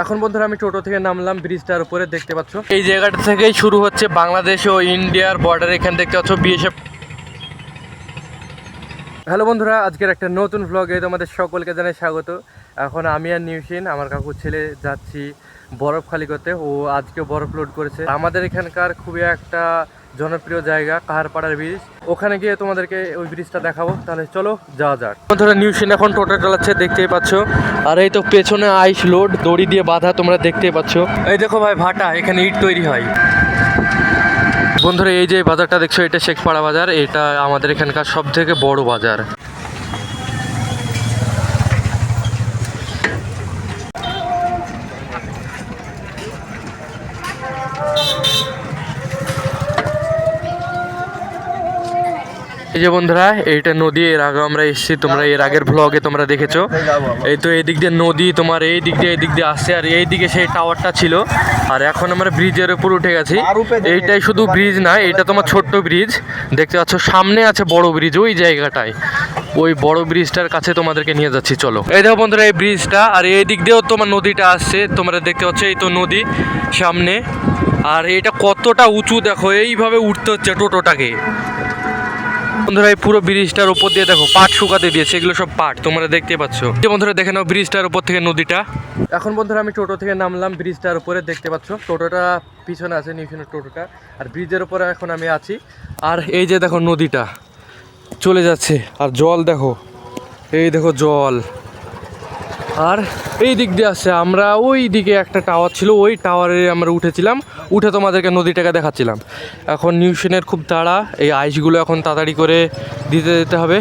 এখন বন্ধুরা আমি টোটো থেকে নামলাম, ব্রিজটার উপরে দেখতে পাচ্ছ। এই জায়গাটা থেকেই শুরু হচ্ছে বাংলাদেশ ও ইন্ডিয়ার বর্ডার এখানে দেখতে পাচ্ছ বিএসএফ হ্যালো বন্ধুরা, আজকের একটা নতুন ভ্লগে তোমাদের সকলকে জানাই স্বাগত। এখন আমি আর নিউসিন আমার কাকুর ছেলে যাচ্ছি বরফ খালি করতে। ও আজকে বরফ লোড করেছে। আমাদের এখানকার খুবই একটা জনপ্রিয় জায়গা কাহারপাড়ার ব্রিজ ওখানে গিয়ে তোমাদেরকে ওই ব্রিজটা দেখাবো। তাহলে চলো যাওয়া যাক। বন্ধুরা নিউসিন এখন টোটাল চালাচ্ছে দেখতেই পাচ্ছ। আর এই তো পেছনে আইস লোড দড়ি দিয়ে বাঁধা তোমরা দেখতেই পাচ্ছ। এই দেখো ভাই ভাটা এখানে ইট তৈরি হয়। বন্ধুরা এই যে বাজারটা দেখছ এটা শেখপাড়া বাজার। এটা আমাদের এখানকার সব থেকে বড় বাজার। এই যে বন্ধুরা, এইটা নদী, এর আগে আমরা এসেছি, তোমরা এর আগের ব্লগে তোমরা দেখেছ। এই তো এই দিক দিয়ে নদী, তোমার এই দিক দিয়ে এই দিক দিয়ে আসছে, আর এই দিকে সেই টাওয়ারটা ছিল। আর এখন আমরা ব্রিজের উপর উঠে গেছি। এইটাই শুধু ব্রিজ না এটা তোমার ছোট্ট ব্রিজ দেখতে পাচ্ছ, সামনে আছে বড় ব্রিজ ওই জায়গাটায়। ওই বড় ব্রিজটার কাছে তোমাদেরকে নিয়ে যাচ্ছি, চলো। এই দেখো বন্ধুরা, এই ব্রিজটা আর এই দিক দিয়েও তোমার নদীটা আসছে। তোমরা দেখতে পাচ্ছ, এই তো নদী সামনে। আর এটা কতটা উঁচু, দেখো, এইভাবে উঠতে হচ্ছে টোটোটাকে। বন্ধুরা, এই পুরো ব্রিজটার উপর দিয়ে দেখো, পাট শুকাতে দিয়েছে, এগুলো সব পাট, তোমরা দেখতে পাচ্ছ। যে বন্ধুরা, দেখে নাও ব্রিজটার উপর থেকে নদীটা। এখন বন্ধুরা, আমি টোটো থেকে নামলাম ব্রিজটার উপরে, দেখতে পাচ্ছ। টোটোটা পিছনে আছে নিউশনের টোটোটা। আর ব্রিজের উপরে এখন আমি আছি। আর এই যে দেখো নদীটা, চলে যাচ্ছে। আর জল দেখো, এই দেখো জল। আর এই দিক দিয়ে আসছে আমরা ওই দিকে একটা টাওয়ার ছিল, ওই টাওয়ারে আমরা উঠেছিলাম, উঠে তোমাদেরকে নদীটাকে দেখাচ্ছিলাম। এখন নিউশনের খুব তাড়া, এই আইসগুলো এখন তাড়াতাড়ি করে দিতে দিতে হবে।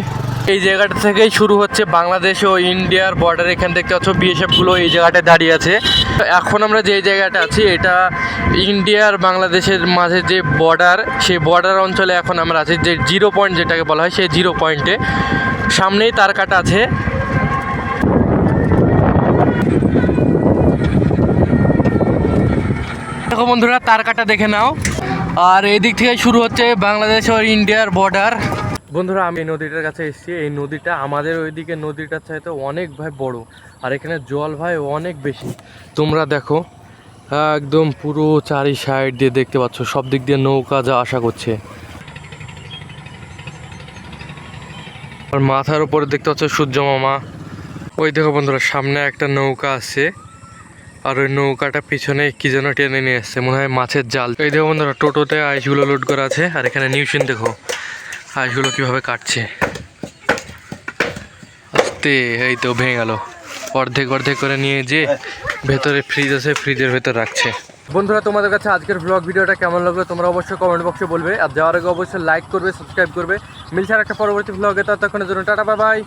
এই জায়গাটা থেকেই শুরু হচ্ছে বাংলাদেশ ও ইন্ডিয়ার বর্ডার এখানে দেখতে পাচ্ছ বিএসএফগুলো এই জায়গাটায় দাঁড়িয়ে আছে। এখন আমরা যে জায়গাটা আছি, এটা ইন্ডিয়ার বাংলাদেশের মাঝে যে বর্ডার সেই বর্ডার অঞ্চলে এখন আমরা আছি, যে জিরো পয়েন্ট যেটাকে বলা হয়, সেই জিরো পয়েন্টে সামনেই তার কাটা আছে। দেখো বন্ধুরা তার কাটা দেখে নাও। আর এই দিক থেকে শুরু হচ্ছে বাংলাদেশ ও ইন্ডিয়ার বর্ডার বন্ধুরা, আমি নদীটার কাছে এসেছি। এই নদীটা আমাদের ওইদিকে নদীটার চাইতে অনেক ভাই বড়, আর এখানে জল ভাই অনেক বেশি। তোমরা দেখো, একদম পুরো চারি সাইড দিয়ে দেখতে পাচ্ছ, সব দিক দিয়ে নৌকা যা আশা করছে। আর মাথার উপরে দেখতে পাচ্ছ সূর্য মামা। ওই দেখো বন্ধুরা, সামনে একটা নৌকা আছে। আর ওই নৌকাটা পিছনে কি যেন টেনে নিয়ে এসছে মনে হয় মাছের জাল। এই দেখো বন্ধুরা, টোটোতে আইসগুলো লোড করা আছে, আর এখানে নিউশন দেখো, আইসগুলো কীভাবে কাটছে। আস্তে, এই তো ভেঙে গেল। অর্ধেক অর্ধেক করে নিয়ে যে ভেতরে ফ্রিজ আছে ফ্রিজের ভেতর রাখছে। বন্ধুরা, তোমাদের কাছে আজকের ব্লগ ভিডিওটা কেমন লাগল তোমরা অবশ্যই কমেন্ট বক্সে বলবে। আর যাওয়ার আগে অবশ্যই লাইক করবে সাবস্ক্রাইব করবে। মিলছে আর একটা পরবর্তী ব্লগে ততক্ষণের জন্য টাটা বাই